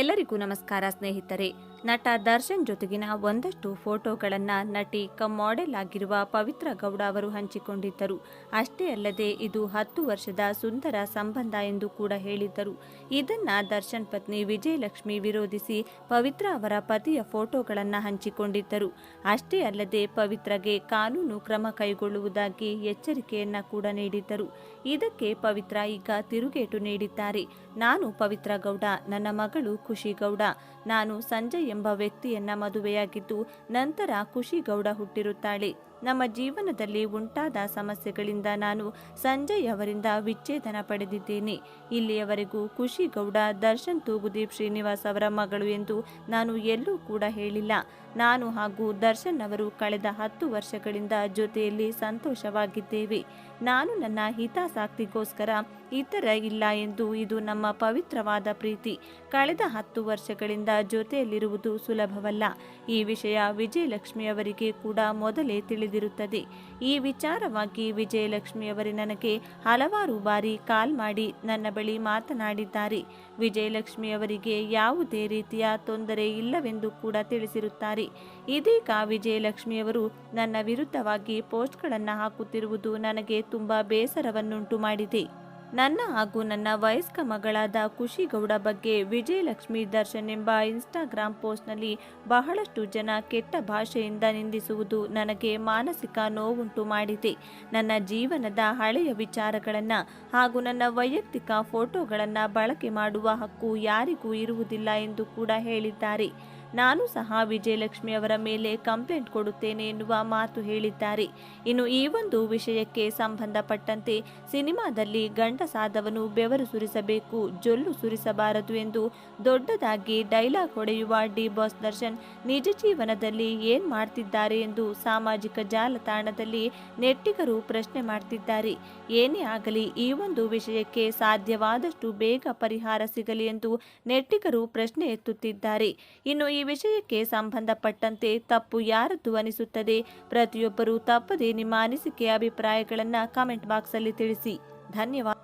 ಎಲ್ಲರಿಗೂ ನಮಸ್ಕಾರ ಸ್ನೇಹಿತರೆ. ನಟ ದರ್ಶನ್ ಜೊತೆಗಿನ ಒಂದಷ್ಟು ಫೋಟೋಗಳನ್ನ ನಟಿ ಕಮ್ ಮಾಡೆಲ್ ಆಗಿರುವ ಪವಿತ್ರ ಗೌಡ ಅವರು ಹಂಚಿಕೊಂಡಿದ್ದರು. ಅಷ್ಟೇ ಅಲ್ಲದೆ ಇದು ಹತ್ತು ವರ್ಷದ ಸುಂದರ ಸಂಬಂಧ ಎಂದು ಕೂಡ ಹೇಳಿದ್ದರು. ಇದನ್ನ ದರ್ಶನ್ ಪತ್ನಿ ವಿಜಯಲಕ್ಷ್ಮಿ ವಿರೋಧಿಸಿ ಪವಿತ್ರ ಅವರ ಪತಿಯ ಫೋಟೋಗಳನ್ನ ಹಂಚಿಕೊಂಡಿದ್ದರು. ಅಷ್ಟೇ ಅಲ್ಲದೆ ಪವಿತ್ರಗೆ ಕಾನೂನು ಕ್ರಮ ಕೈಗೊಳ್ಳುವುದಾಗಿ ಎಚ್ಚರಿಕೆಯನ್ನ ಕೂಡ ನೀಡಿದ್ದರು. ಇದಕ್ಕೆ ಪವಿತ್ರ ಈಗ ತಿರುಗೇಟು ನೀಡಿದ್ದಾರೆ. ನಾನು ಪವಿತ್ರ ಗೌಡ, ನನ್ನ ಮಗಳು ಖುಷಿ ಗೌಡ ನಾನು ಸಂಜಯ್ ಎಂಬ ವ್ಯಕ್ತಿಯನ್ನ ಮದುವೆಯಾಗಿದ್ದು ನಂತರ ಖುಷಿಗೌಡ ಹುಟ್ಟಿರುತ್ತಾಳೆ. ನಮ್ಮ ಜೀವನದಲ್ಲಿ ಉಂಟಾದ ಸಮಸ್ಯೆಗಳಿಂದ ನಾನು ಸಂಜಯ್ ಅವರಿಂದ ವಿಚ್ಛೇದನ ಪಡೆದಿದ್ದೇನೆ. ಇಲ್ಲಿಯವರೆಗೂ ಖುಷಿ ಗೌಡ ದರ್ಶನ್ ತೂಗುದೀಪ್ ಶ್ರೀನಿವಾಸ್ ಅವರ ಮಗಳು ಎಂದು ನಾನು ಎಲ್ಲೂ ಕೂಡ ಹೇಳಿಲ್ಲ. ನಾನು ಹಾಗೂ ದರ್ಶನ್ ಅವರು ಕಳೆದ ಹತ್ತು ವರ್ಷಗಳಿಂದ ಜೊತೆಯಲ್ಲಿ ಸಂತೋಷವಾಗಿದ್ದೇವೆ. ನಾನು ನನ್ನ ಹಿತಾಸಕ್ತಿಗೋಸ್ಕರ ಇತರ ಇಲ್ಲ ಎಂದು ಇದು ನಮ್ಮ ಪವಿತ್ರವಾದ ಪ್ರೀತಿ. ಕಳೆದ ಹತ್ತು ವರ್ಷಗಳಿಂದ ಜೊತೆಯಲ್ಲಿರುವುದು ಸುಲಭವಲ್ಲ. ಈ ವಿಷಯ ವಿಜಯಲಕ್ಷ್ಮಿ ಅವರಿಗೆ ಕೂಡ ಮೊದಲೇ ತಿಳಿದಿರುತ್ತದೆ ಈ ವಿಚಾರವಾಗಿ ವಿಜಯಲಕ್ಷ್ಮಿ ಅವರು ನನಗೆ ಹಲವಾರು ಬಾರಿ ಕಾಲ್ ಮಾಡಿ ನನ್ನ ಬಳಿ ಮಾತನಾಡಿದ್ದಾರೆ. ವಿಜಯಲಕ್ಷ್ಮಿಯವರಿಗೆ ಯಾವುದೇ ರೀತಿಯ ತೊಂದರೆ ಇಲ್ಲವೆಂದು ಕೂಡ ತಿಳಿಸಿರುತ್ತಾರೆ. ಇದೀಗ ವಿಜಯಲಕ್ಷ್ಮಿಯವರು ನನ್ನ ವಿರುದ್ಧವಾಗಿ ಪೋಸ್ಟ್ಗಳನ್ನು ಹಾಕುತ್ತಿರುವುದು ನನಗೆ ತುಂಬಾ ಬೇಸರವನ್ನುಂಟು ಮಾಡಿದೆ. ನನ್ನ ಹಾಗೂ ನನ್ನ ವಯಸ್ಕ ಮಗಳಾದ ಖುಷಿಗೌಡ ಬಗ್ಗೆ ವಿಜಯಲಕ್ಷ್ಮಿ ದರ್ಶನ್ ಎಂಬ ಇನ್ಸ್ಟಾಗ್ರಾಮ್ ಪೋಸ್ಟ್ನಲ್ಲಿ ಬಹಳಷ್ಟು ಜನ ಕೆಟ್ಟ ಭಾಷೆಯಿಂದ ನಿಂದಿಸುವುದು ನನಗೆ ಮಾನಸಿಕ ನೋವುಂಟು ಮಾಡಿದೆ. ನನ್ನ ಜೀವನದ ಹಳೆಯ ವಿಚಾರಗಳನ್ನು ಹಾಗೂ ನನ್ನ ವೈಯಕ್ತಿಕ ಫೋಟೋಗಳನ್ನು ಬಳಕೆ ಮಾಡುವ ಹಕ್ಕು ಯಾರಿಗೂ ಇರುವುದಿಲ್ಲ ಎಂದು ಕೂಡ ಹೇಳಿದ್ದಾರೆ. ನಾನು ಸಹ ವಿಜಯಲಕ್ಷ್ಮಿ ಅವರ ಮೇಲೆ ಕಂಪ್ಲೇಂಟ್ ಕೊಡುತ್ತೇನೆ ಎನ್ನುವ ಮಾತು ಹೇಳಿದ್ದಾರೆ. ಇನ್ನು ಈ ಒಂದು ವಿಷಯಕ್ಕೆ ಸಂಬಂಧಪಟ್ಟಂತೆ ಸಿನಿಮಾದಲ್ಲಿ ಗಂಡಸಾದವನು ಬೆವರು ಸುರಿಸಬೇಕು, ಜೊಲ್ಲು ಸುರಿಸಬಾರದು ಎಂದು ದೊಡ್ಡದಾಗಿ ಡೈಲಾಗ್ ಹೊಡೆಯುವ ಡಿ ಬಾಸ್ ದರ್ಶನ್ ನಿಜ ಜೀವನದಲ್ಲಿ ಏನ್ ಮಾಡ್ತಿದ್ದಾರೆ ಎಂದು ಸಾಮಾಜಿಕ ಜಾಲತಾಣದಲ್ಲಿ ನೆಟ್ಟಿಗರು ಪ್ರಶ್ನೆ ಮಾಡ್ತಿದ್ದಾರೆ. ಏನೇ ಆಗಲಿ ಈ ಒಂದು ವಿಷಯಕ್ಕೆ ಸಾಧ್ಯವಾದಷ್ಟು ಬೇಗ ಪರಿಹಾರ ಸಿಗಲಿ ಎಂದು ನೆಟ್ಟಿಗರು ಪ್ರಶ್ನೆ ಎತ್ತುತ್ತಿದ್ದಾರೆ. ಇನ್ನು ಈ ವಿಷಯಕ್ಕೆ ಸಂಬಂಧಪಟ್ಟಂತೆ ತಪ್ಪು ಯಾರದ್ದು ಅನಿಸುತ್ತದೆ? ಪ್ರತಿಯೊಬ್ಬರೂ ತಪ್ಪದೇ ನಿಮ್ಮ ಅನಿಸಿಕೆ ಅಭಿಪ್ರಾಯಗಳನ್ನು ಕಮೆಂಟ್ ಬಾಕ್ಸಲ್ಲಿ ತಿಳಿಸಿ. ಧನ್ಯವಾದ.